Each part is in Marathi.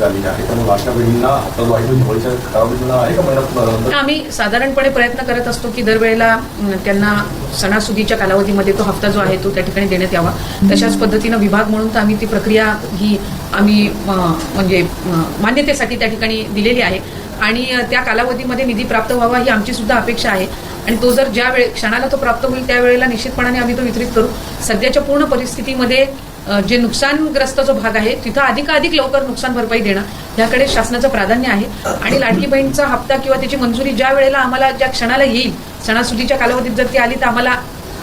कालावधी आलेली आहे. त्यामुळे अशा वेळींना आता जो आहे दिवाळीच्या आहे का महिन्यात आम्ही साधारणपणे प्रयत्न करत असतो की दरवेळेला त्यांना सणासुदीच्या कालावधीमध्ये तो हप्ता जो आहे तो त्या ठिकाणी देण्यात यावा. तशाच पद्धतीनं विभाग म्हणून तर आम्ही ती प्रक्रिया ही आम्ही म्हणजे मान्यतेसाठी त्या ठिकाणी दिलेली आहे. आणि त्या कालावधीमध्ये निधी प्राप्त व्हावा ही आमची सुद्धा अपेक्षा आहे. आणि तो जर ज्या वेळे क्षणाला तो प्राप्त होईल त्यावेळेला निश्चितपणाने आम्ही तो वितरित करू. सध्याच्या पूर्ण परिस्थितीमध्ये जे नुकसानग्रस्त जो भाग आहे तिथं अधिकाधिक लवकर नुकसान भरपाई देणं याकडे शासनाचं प्राधान्य आहे. आणि लाडकी बहीणचा हप्ता किंवा त्याची मंजुरी ज्या वेळेला आम्हाला ज्या क्षणाला येईल सणासुदीच्या कालावधीत जर ती आली तर आम्हाला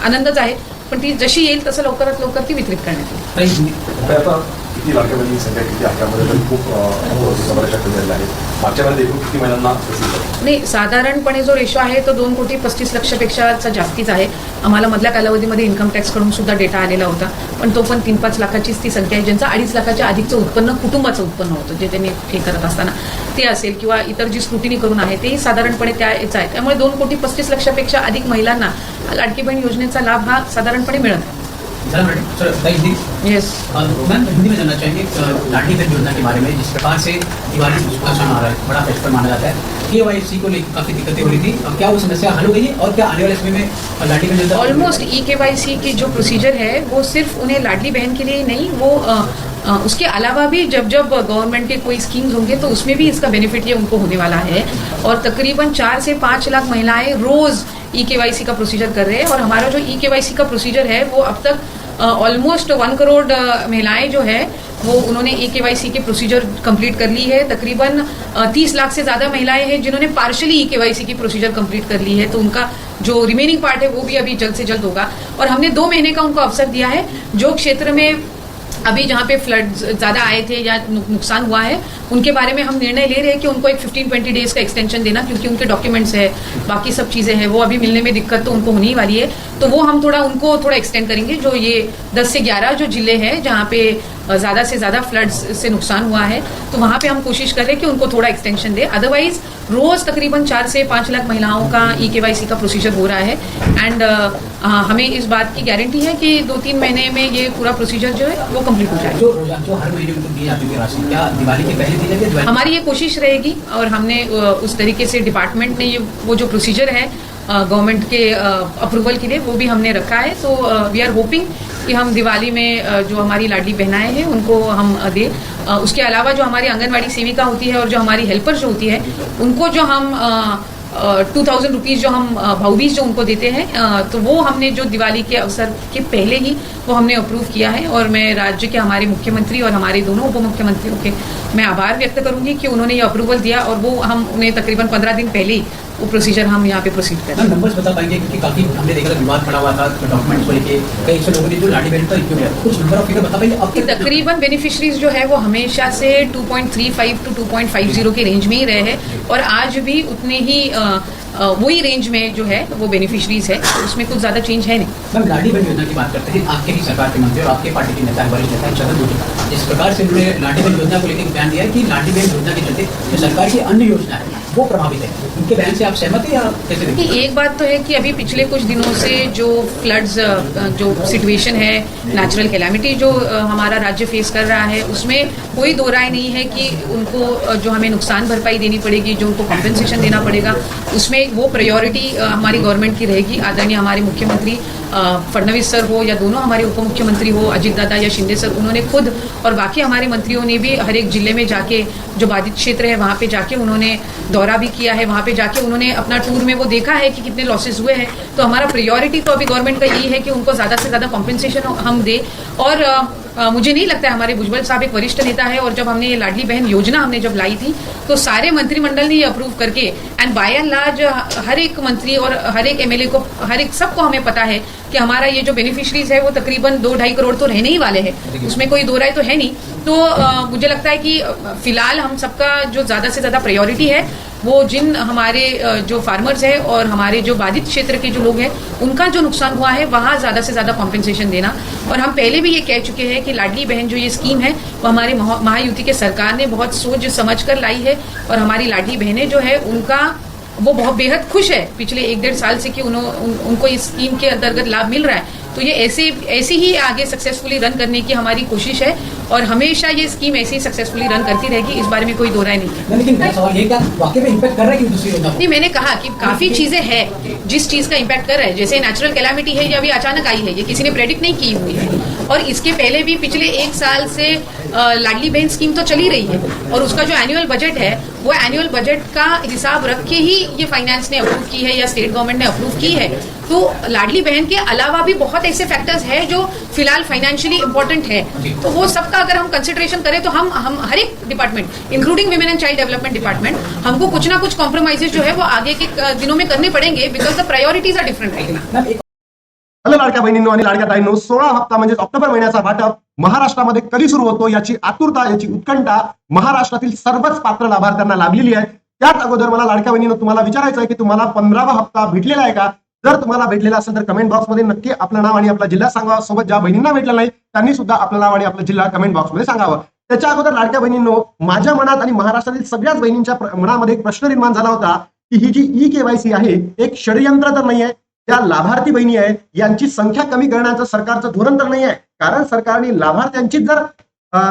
आनंदच आहे. पण ती जशी येईल तसं लवकरात लवकर ती वितरित करण्यात येईल. किती लाडक्या बहिणी संख्या किती आहे तर खूप आहेत. मागच्या महिन्यात एकूण किती महिलांना नाही साधारणपणे जो रेशो आहे तो दोन कोटी पस्तीस लक्षपेक्षाचा जास्तीच आहे. आम्हाला मधल्या कालावधीमध्ये इन्कम टॅक्सकडून सुद्धा डेटा आलेला होता. पण तो पण तीन पाच लाखाचीच ती संख्या आहे ज्यांचा अडीच लाखाच्या अधिकचं उत्पन्न कुटुंबाचं उत्पन्न होतं जे त्यांनी हे करत असताना. ते असेल किंवा इतर जी स्क्रुटिनी करून आहे तेही साधारणपणे त्या याचं आहे. त्यामुळे दोन कोटी पस्तीस लक्षापेक्षा अधिक महिलांना लाडकी बहीण योजनेचा लाभ हा साधारणपणे मिळत आहे मैम हिंदी में जानना चाहेंगे लाडली बहन योजना के बारे में जिस प्रकार से दिवाली का क्षण आ रहा है बड़ा फेस्टिवल माना जाता है। के वाई सी को लेकर काफ़ी दिक्कतें हो रही थी। अब क्या वो समस्या हल हो गई है और क्या आने वाले समय में अ, बहन almost E K Y C की जो प्रोसीजर है वो सिर्फ़ उन्हें लाडली बहन के लिए नहीं वो उसके अलावा भी जब जब गवर्नमेंट के कोई स्कीम्स होंगे तो उसमें भी इसका बेनिफिट ये उनको होने वाला है। और तकरीबन चार से पाँच लाख महिलाएँ रोज ई के वाई सी का प्रोसीजर कर रहे हैं और हमारा जो ई के वाई सी का प्रोसीजर है वो अब तक ऑलमोस्ट वन करोड़ महिलाएँ जो है, वो उन्होंने ई के वाई सी के प्रोसीजर कंप्लीट कर ली है। तकरीबन तीस लाख से ज़्यादा महिलाएँ हैं जिन्होंने partially E K Y C की प्रोसीजर कंप्लीट कर ली है। तो उनका जो रिमेनिंग पार्ट है, वो भी अभी जल्द से जल्द होगा। और हमने दो महीने का उनको अवसर दिया है, जो क्षेत्र में अभी जहाँ पे फ्लड ज़्यादा आए थे या नुकसान हुआ है, उनके बारे में हम निर्णय ले रहे हैं कि उनको एक 15-20 डेज़ का एक्सटेंशन देना, क्योंकि उनके डॉक्यूमेंट्स है, बाकी सब चीज़ें हैं, वो अभी मिलने में दिक्कत तो उनको होने ही वाली है। तो वो हम थोड़ा, उनको थोड़ा एक्सटेंड करेंगे, जो ये 10 से 11 जो ज़िले हैं जहाँ पे ज़्यादा से ज़्यादा फ्लड्स से नुकसान हुआ है तो वहाँ पे हम कोशिश कर रहे हैं कि उनको थोड़ा एक्सटेंशन दे। अदरवाइज़ रोज तकरीबन चार से पाँच लाख महिलाओं का ई के वाई सी का प्रोसीजर हो रहा है। एंड हमें इस बात की गारंटी है कि दो तीन महीने में ये पूरा प्रोसीजर जो है वो कंप्लीट हो जाएगा। जो जो हर महीने उनको दी जाती थी राशि क्या दिवाली के पहले दी जाती है दिवाली हमारी ये कोशिश रहेगी और हमने उस तरीके से डिपार्टमेंट ने ये वो जो प्रोसीजर है गवर्नमेंट के अप्रूवल के लिए वो भी हमने रखा है। तो वी आर होपिंग कि हम दिवाली में जो हमारी लाडली बहनाएँ हैं, उनको हम दें। उसके अलावा जो हमारी आंगनबाड़ी सेविका होती है और जो हमारी हेल्पर जो होती है, उनको जो हम टू थाउज़ेंड रुपीज़ जो हम भाऊबीज जो उनको देते हैं तो वो हमने जो दिवाली के अवसर के पहले ही वो हमने अप्रूव किया है। और मैं राज्य के हमारे मुख्यमंत्री और हमारे दोनों उप मुख्यमंत्रियों के मैं आभार व्यक्त करूँगी कि उन्होंने ये अप्रूवल दिया और वो हम उन्हें तकरीबन पंद्रह दिन पहले ही वो प्रोसीजर हम यहाँ पे प्रोसीड करें नंबर्स बता पाएँगे क्योंकि काफ़ी हमने देखा था विवाद खड़ा हुआ था डॉक्यूमेंट्स को लेके कई ऐसे लोगों ने जो लाडी बहन का रिक्यू है कुछ नंबर ऑफ़ फिगर बता पाएँगे अब तकरीबन बेनिफिशरीज जो है वो हमेशा से 2.35 टू 2.50 के रेंज में ही रहे हैं। और आज भी उतने ही वही रेंज में जो है वो बेनिफिशरीज है। उसमें कुछ ज़्यादा चेंज है नहीं। मैम लाडी बहन योजना की बात करते हैं आपके ही सरकार के मंत्री और आपके पार्टी के नेता हैं, वरिष्ठ नेता छगन भुजबल जिस प्रकार से उन्होंने लाडी बहन योजना को लेकर बयान दिया है कि लाडी बहन योजना के चलते जो सरकार की अन्य योजना है वो प्रभावित है। उनके बयान से आप सहमत हैं या कैसे एक बात तो है कि अभी पिछले कुछ दिनों से जो फ्लड्स जो सिचुएशन है नेचुरल कैलामिटी जो हमारा राज्य फेस कर रहा है, उसमें कोई दो राय नहीं है कि उनको जो हमें नुकसान भरपाई देनी पड़ेगी, जो उनको कॉम्पेंसेशन देना पड़ेगा, उसमें वो प्रायोरिटी हमारी गवर्नमेंट की रहेगी। आदरणीय हमारे मुख्यमंत्री फडणवीस सर हो या दोनों हमारे उप मुख्यमंत्री हो, अजित दादा या शिंदे सर, उन्होंने खुद और बाकी हमारे मंत्रियों ने भी हर एक ज़िले में जाके, जो बाधित क्षेत्र है, वहाँ पे जाके उन्होंने दौरा भी किया है वहाँ पे जाके उन्होंने अपना टूर में वो देखा है कि कितने लॉसेस हुए हैं। तो हमारा प्रायोरिटी तो अभी गवर्नमेंट का यही है कि उनको ज़्यादा से ज़्यादा कॉम्पेंसेशन हम दें। और अ, अ, मुझे नहीं लगता है हमारे भुजबल साहब एक वरिष्ठ नेता है और जब हमने ये लाडली बहन योजना हमने जब लाई थी तो सारे मंत्रिमंडल ने ये अप्रूव करके एंड बाय एंड लार्ज हर एक मंत्री और हर एक एमएलए को हर एक सबको हमें पता है कि हमारा ये जो बेनिफिशरीज है वो तकरीबन दो ढाई करोड़ तो रहने ही वाले हैं। उसमें कोई दो राय तो है नहीं। तो अ, मुझे लगता है कि फ़िलहाल हम सबका जो ज़्यादा से ज़्यादा प्रायोरिटी है वो जिन हमारे जो फार्मर्स हैं और हमारे जो बाधित क्षेत्र के जो लोग हैं उनका जो नुकसान हुआ है वहाँ ज़्यादा से ज़्यादा कॉम्पेंसेशन देना। और हम पहले भी ये कह चुके हैं कि लाडली बहन जो ये स्कीम है वो हमारे महायुति के सरकार ने बहुत सोच समझ कर लाई है और हमारी लाडली बहनें जो है उनका वो बहुत बेहद खुश है। पिछले एक डेढ़ साल से कि उन, उनको इस स्कीम के अंतर्गत लाभ मिल रहा है। तो ये ऐसे ऐसे ही आगे सक्सेसफुली रन करने की हमारी कोशिश है और हमेशा ये स्कीम ऐसी ही सक्सेसफुली रन करती रहेगी इस बारे में कोई दो राय नहीं है। लेकिन मेरा सवाल ये क्या वाकई में इम्पैक्ट कर रहा है कि दूसरी योजना को नहीं मैंने कहा कि काफ़ी चीज़ें हैं जिस चीज़ का इम्पैक्ट कर रहा है जैसे नेचुरल कैलामिटी है या अभी अचानक आई है ये किसी ने प्रेडिक्ट नहीं की हुई है। और इसके पहले भी पिछले एक साल से लाडली बहन स्कीम तो चली रही है और उसका जो एनुअल बजट है, वो एनुअल बजट का हिसाब रख के ही ये फाइनेंस ने अप्रूव की है या स्टेट गवर्नमेंट ने अप्रूव की है। तो लाडली बहन के अलावा भी बहुत ऐसे फैक्टर्स है जो फ़िलहाल फाइनेंशियली इंपॉर्टेंट है। तो वो सबका अगर हम कंसिडरेशन करें तो हम हम हर एक department including women and child development department हमको कुछ ना कुछ कॉम्प्रोमाइजेस जो है वो आगे के दिनों में करने पड़ेंगे because the priorities are different एक हॅलो लाडक्या बहिणींनो आणि लाडक्या ताईंनो सोळा हप्ता म्हणजे ऑक्टोबर महिन्याचा वाटप महाराष्ट्रामध्ये कधी सुरू होतो याची आतुरता याची उत्कंठा महाराष्ट्रातील सर्वच पात्र लाभार्थ्यांना लाभलेली आहे. त्याच अगोदर मला लाडक्या बहिणींनो तुम्हाला विचारायचं आहे की तुम्हाला पंधरावा हप्ता भेटलेला आहे का? जर तुम्हाला भेटलेला असेल तर कमेंट बॉक्समध्ये नक्की आपलं नाव आणि आपला जिल्हा सांगावा सोबत ज्या बहिणींना भेटला नाही त्यांनी सुद्धा आपलं नाव आणि आपला जिल्हा कमेंट बॉक्समध्ये सांगावं. त्याच्या अगोदर लाडक्या बहिणींनो माझ्या मनात आणि महाराष्ट्रातील सगळ्याच बहिणींच्या मनामध्ये एक प्रश्न निर्माण झाला होता की ही जी ई केवायसी आहे एक षडयंत्र तर नाही आहे त्या लाभार्थी बहिणी आहेत यांची संख्या कमी करण्याचं सरकारचं धोरण तर नाही आहे कारण सरकारने लाभार्थ्यांची जर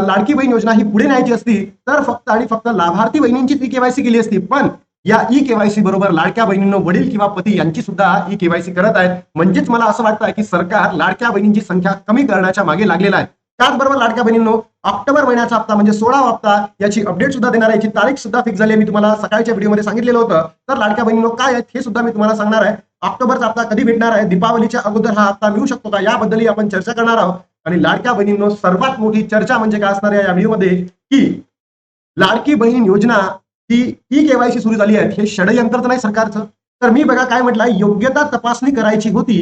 लाडकी बहीण योजना ही पुढे न्यायची असती तर फक्त आणि फक्त लाभार्थी बहिणींचीच ई केवायसी केली असती. पण या ई केवायसी बरोबर लाडक्या बहिणींनो वडील किंवा पती यांची सुद्धा ई केवायसी करत आहेत. म्हणजेच मला असं वाटतं की सरकार लाडक्या बहिणींची संख्या कमी करण्याच्या मागे लागलेला आहे. त्याचबरोबर लाडक्या बहिणींनो ऑक्टोबर महिन्याचा हप्ता म्हणजे सोळा हप्ता याची अपडेट सुद्धा देणार आहे. याची तारीख सुद्धा फिक्स झाली मी तुम्हाला सकाळच्या व्हिडिओमध्ये सांगितलेलं होतं. तर लाडक्या बहिणींनो काय आहेत हे सुद्धा मी तुम्हाला सांगणार आहे. ऑक्टोबरचा हप्ता कधी भेटणार आहे? दीपावलीच्या अगोदर हा हप्ता मिळू शकतो का? याबद्दलही आपण चर्चा करणार आहोत. आणि लाडक्या बहिणींनो सर्वात मोठी चर्चा म्हणजे काय असणार आहे या व्हिडिओमध्ये? की लाडकी बहीण योजना ही ई केवायसी सुरू झाली आहे. हे षडयंत्र तर नाही सरकारचं. तर मी बघा काय म्हटलंय योग्यता तपासणी करायची होती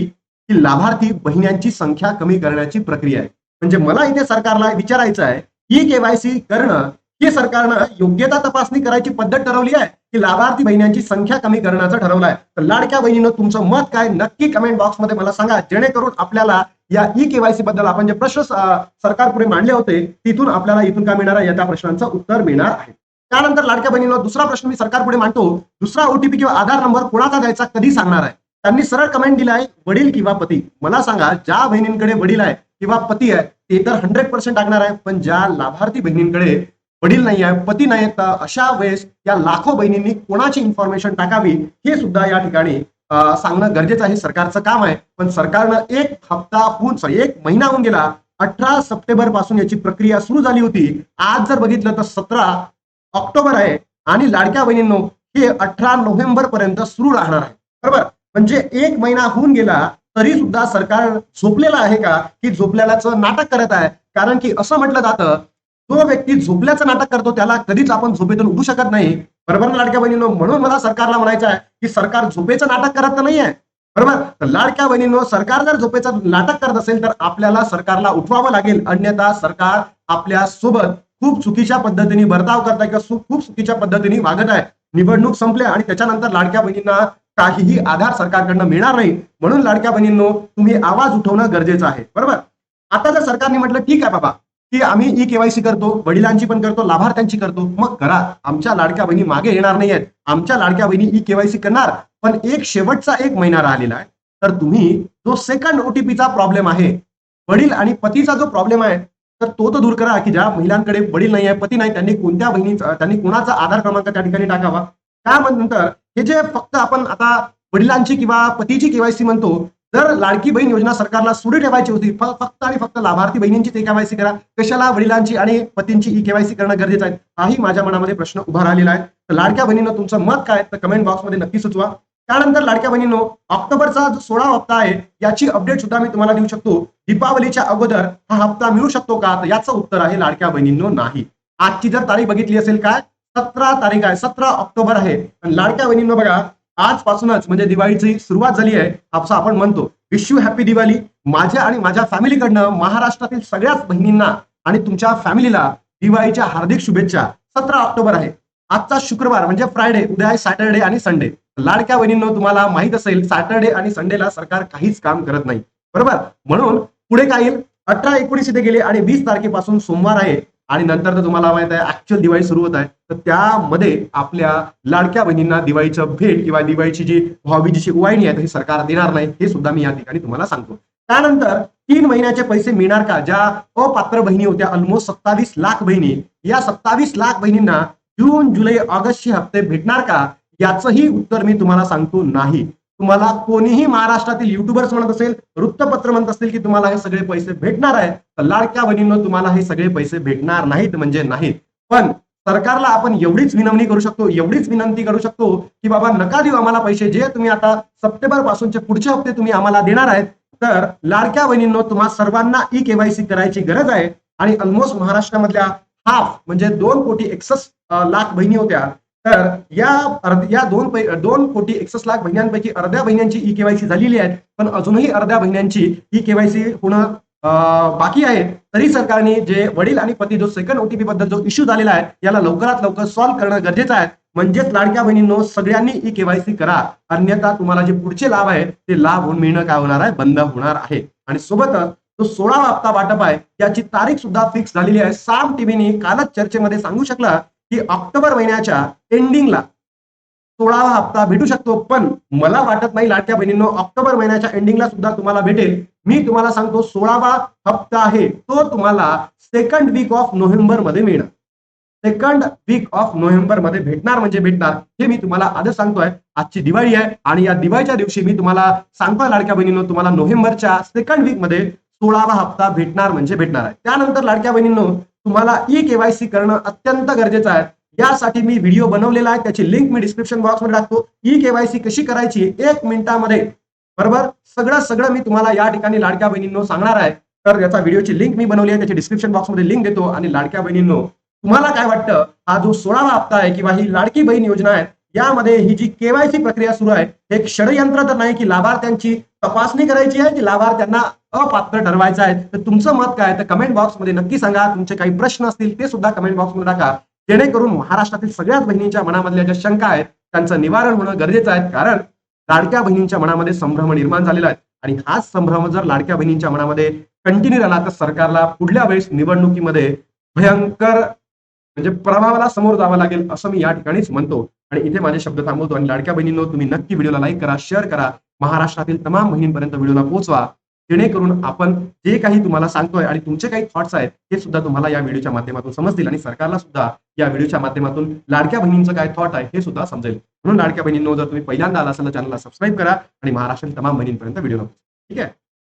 की लाभार्थी बहिण्यांची संख्या कमी करण्याची प्रक्रिया आहे. म्हणजे मला इथे सरकारला विचारायचं आहे ई केवायसी करणं हे सरकारनं योग्यता तपासणी करायची पद्धत ठरवली आहे की लाभार्थी बहिण्यांची संख्या कमी करण्याचं ठरवलं आहे. तर लाडक्या बहिणीनं तुमचं मत काय? नक्की कमेंट बॉक्समध्ये मला सांगा. जेणेकरून आपल्याला या ई केवायसी बद्दल आपण जे प्रश्न सरकार सरकारपुढे मांडले होते तिथून आपल्याला इथून काय मिळणार आहे? या त्या प्रश्नांचं उत्तर मिळणार आहे. त्यानंतर लाडक्या बहिणीनं दुसरा प्रश्न मी सरकारपुढे मांडतो. दुसरा ओटीपी किंवा आधार नंबर कोणाचा द्यायचा? कधी सांगणार आहे? त्यांनी सरळ कमेंट दिला आहे वडील किंवा पती. मला सांगा ज्या बहिणींकडे वडील आहे किंवा पती आहे ते तर हंड्रेड पर्सेंट टाकणार आहे. पण ज्या लाभार्थी बहिणींकडे वडील नाही आहे पती नाही आहेत, अशा वेळेस या लाखो बहिणींनी कोणाची इन्फॉर्मेशन टाकावी हे सुद्धा या ठिकाणी सांगणं गरजेचं आहे. सरकारचं काम आहे. पण सरकारनं एक हप्ता होऊन सॉरी एक महिना होऊन गेला अठरा सप्टेंबरपासून याची प्रक्रिया सुरू झाली होती. आज जर बघितलं तर सतरा ऑक्टोबर आहे आणि लाडक्या बहिणींनो हे अठरा नोव्हेंबर पर्यंत सुरू राहणार आहे. बरोबर? म्हणजे एक महिना होऊन गेला तरी सुद्धा सरकार झोपलेलं आहे का? की झोपलेल्याचं नाटक करत आहे. कारण की असं म्हटलं जातं जो व्यक्ती झोपल्याचं नाटक करतो त्याला कधीच आपण झोपेतून उठू शकत नाही. बरोबर ना लाडक्या बहिणीनो? म्हणून मला सरकारला म्हणायचं आहे की सरकार झोपेचं नाटक करत तर नाहीये बरोबर? तर लाडक्या बहिणीनो सरकार जर झोपेचं नाटक करत असेल तर आपल्याला सरकारला उठवावं लागेल. अन्यथा सरकार आपल्यासोबत खूप चुकीच्या पद्धतीने बर्ताव करत आहे किंवा खूप चुकीच्या पद्धतीने वागत आहे. निवडणूक संपल्या आणि त्याच्यानंतर लाडक्या बहिणींना काहीही आधार सरकारकडनं मिळणार नाही. म्हणून लाडक्या बहिणींनो तुम्ही आवाज उठवणं गरजेचं आहे. बरोबर? आता जर सरकारने म्हटलं ठीक आहे बाबा की आम्ही ई केवायसी करतो वडिलांची पण करतो लाभार्थ्यांची करतो मग करा. आमच्या लाडक्या बहिणी मागे येणार नाही आहेत आमच्या लाडक्या बहिणी ई केवायसी करणार पण एक शेवटचा एक महिना राहिलेला आहे. तर तुम्ही जो सेकंड ओटीपीचा प्रॉब्लेम आहे वडील आणि पतीचा जो प्रॉब्लेम आहे तर तो तर दूर करा की ज्या महिलांकडे वडील नाही आहे पती नाही त्यांनी कोणत्या बहिणीचा त्यांनी कोणाचा आधार क्रमांक त्या ठिकाणी टाकावा? त्यानंतर हे जे फक्त आपण आता वडिलांची किंवा पतीची केवायसी म्हणतो जर लाडकी बहीण योजना सरकारला सुरू ठेवायची होती. फक्त आणि फक्त लाभार्थी बहिणींची ते केवायसी करा. कशाला वडिलांची आणि पतींची ई केवायसी करणं गरजेचं आहे? हाही माझ्या मनामध्ये प्रश्न उभा राहिलेला आहे. तर लाडक्या बहिणीनं तुमचं मत काय तर कमेंट बॉक्समध्ये नक्की सुचवा. त्यानंतर लाडक्या बहिणींनो ऑक्टोबरचा जो सोळा हप्ता आहे याची अपडेट सुद्धा मी तुम्हाला देऊ शकतो. दीपावलीच्या अगोदर हा हप्ता मिळू शकतो का? तर याचं उत्तर आहे लाडक्या बहिणींनो नाही. आजची जर तारीख बघितली असेल काय? सतरा तारीख आहे. सतरा ऑक्टोबर आहे. आणि लाडक्या बहिणींनो बघा आजपासूनच म्हणजे दिवाळीची सुरुवात झाली आहे असं आपण म्हणतो. Wish you happy Diwali. माझ्या आणि माझ्या फॅमिलीकडनं महाराष्ट्रातील सगळ्याच बहिणींना आणि तुमच्या फॅमिलीला दिवाळीच्या हार्दिक शुभेच्छा. सतरा ऑक्टोबर आहे. आजचा शुक्रवार म्हणजे फ्रायडे उद्या आहे सॅटर्डे आणि संडे. लाडक्या बहिणींनो तुम्हाला माहीत असेल सॅटर्डे आणि संडेला सरकार काहीच काम करत नाही. बरोबर? म्हणून पुढे काय येईल? अठरा एकोणीस इथे गेले आणि वीस तारखेपासून सोमवार आहे. आणि नंतर तर तुम्हाला माहीत आहे ऍक्च्युअल दिवाळी सुरू होत आहे. तर त्यामध्ये आपल्या लाडक्या बहिणींना दिवाळीचं भेट किंवा दिवाळीची जी भाऊबीजीची ओवाळणी आहे तर ही सरकार देणार नाही हे सुद्धा मी या ठिकाणी तुम्हाला सांगतो. त्यानंतर तीन महिन्याचे पैसे मिळणार का? ज्या अपात्र बहिणी होत्या ऑलमोस्ट सत्तावीस लाख बहिणी या सत्तावीस लाख बहिणींना जून जुलै ऑगस्टचे हप्ते भेटणार का? याचंही उत्तर मी तुम्हाला सांगतो नाही. तुम्हाला कोणीही महाराष्ट्रातील युट्यूबर्स म्हणत असेल वृत्तपत्र म्हणत असतील की तुम्हाला हे सगळे पैसे भेटणार आहेत तर लाडक्या बहिणींनो तुम्हाला हे सगळे पैसे भेटणार नाहीत म्हणजे नाहीत. पण सरकारला आपण एवढीच विनवणी करू शकतो एवढीच विनंती करू शकतो की बाबा नका देऊ आम्हाला पैसे जे तुम्ही आता सप्टेंबर पासूनचे पुढचे हप्ते तुम्ही आम्हाला देणार आहेत तर लाडक्या बहिणींनो तुम्हा सर्वांना ई केवायसी करायची गरज आहे. आणि ऑलमोस्ट महाराष्ट्रामधल्या हाफ म्हणजे दोन कोटी एकसष्ट लाख बहिणी होत्या तर या या दोन पै दोन कोटी एकसष्ट लाख बहिण्यांपैकी अर्ध्या बहिण्यांची ई केवायसी झालेली आहे पण अजूनही अर्ध्या बहिण्यांची ई केवायसी होणं बाकी आहे. तरी सरकारने जे वडील आणि पती जो सेकंड ओटीपी बद्दल जो इश्यू झालेला आहे याला लवकरात लवकर सॉल्व्ह करणं गरजेचं आहे. म्हणजेच लाडक्या बहिणींनो सगळ्यांनी ई केवायसी करा. अन्यथा तुम्हाला जे पुढचे लाभ आहे ते लाभ होऊन मिळणं काय होणार आहे? बंद होणार आहे. आणि सोबतच जो सोळावा हप्ता वाटप आहे. याची तारीख सुद्धा फिक्स झालेली आहे. साम टीव्हीने कालच चर्चेमध्ये सांगू शकला की ऑक्टोबर महिन्याच्या एंडिंगला सोळावा हप्ता भेटू शकतो पण मला वाटत नाही लाडक्या बहिणींनो ऑक्टोबर महिन्याच्या एंडिंगला सुद्धा तुम्हाला भेटेल. मी तुम्हाला सांगतो सोळावा हप्ता आहे तो तुम्हाला सेकंड वीक ऑफ नोव्हेंबरमध्ये मिळणार. सेकंड वीक ऑफ नोव्हेंबरमध्ये भेटणार म्हणजे भेटणार. हे मी तुम्हाला आधीच सांगतोय. आजची दिवाळी आहे आणि या दिवाळीच्या दिवशी मी तुम्हाला सांगतोय लाडक्या बहिणींनो तुम्हाला नोव्हेंबरच्या सेकंड वीकमध्ये सोळावा हप्ता भेटणार म्हणजे भेटणार आहे. त्यानंतर लाडक्या बहिणींनो तुम्हाला ई केवायसी करणं अत्यंत गरजेचं आहे. यासाठी मी व्हिडिओ बनवलेला आहे. त्याची लिंक मी डिस्क्रिप्शन बॉक्समध्ये टाकतो. ई केवायसी कशी करायची एक मिनिटामध्ये. बरोबर? सगळं सगळं मी तुम्हाला या ठिकाणी लाडक्या बहिणींनो सांगणार आहे. तर याचा व्हिडिओची लिंक मी बनवली आहे. त्याची डिस्क्रिप्शन बॉक्समध्ये लिंक देतो. आणि लाडक्या बहिणींनो तुम्हाला काय वाटतं? हा जो सोळावा हप्ता आहे किंवा ही लाडकी बहीण योजना आहे यामध्ये ही जी केवायसी प्रक्रिया सुरू आहे हे एक षडयंत्र तर नाही की लाभार्थ्यांची तपासणी करायची आहे की लाभार्थ्यांना अपात्र ठरवायचं आहे. तर तुमचं मत काय तर कमेंट बॉक्समध्ये नक्की सांगा. तुमचे काही प्रश्न असतील ते सुद्धा कमेंट बॉक्समध्ये टाका. जेणेकरून महाराष्ट्रातील सगळ्याच बहिणींच्या मनामधल्या ज्या शंका आहेत त्यांचं निवारण होणं गरजेचं आहे. कारण लाडक्या बहिणींच्या मनामध्ये संभ्रम निर्माण झालेला आहे. आणि हाच संभ्रम जर लाडक्या बहिणींच्या मनामध्ये कंटिन्यू राहिला तर सरकारला पुढल्या वेळेस निवडणुकीमध्ये भयंकर म्हणजे प्रभावाला समोर जावं लागेल असं मी या ठिकाणीच म्हणतो. आणि इथे माझे शब्द थांबवतो. आणि लाडक्या बहिणींनो तुम्ही नक्की व्हिडिओला लाईक करा शेअर करा. महाराष्ट्रातील तमाम बहिणींपर्यंत व्हिडिओला पोहोचवा. जेणेकरून आपण जे काही तुम्हाला सांगतोय आणि तुमचे काही थॉट्स आहेत ते सुद्धा तुम्हाला या व्हिडिओच्या माध्यमातून समजतील आणि सरकारला सुद्धा या व्हिडिओच्या माध्यमातून लाडक्या बहिणींचं काय थॉट आहे हे सुद्धा समजेल. म्हणून लाडक्या बहिणींनो जर तुम्ही पहिल्यांदा आला असेल तर चॅनलला सबस्क्राईब करा आणि महाराष्ट्रातील तमाम बहिणींपर्यंत व्हिडिओला पोहोचवा ठीक आहे?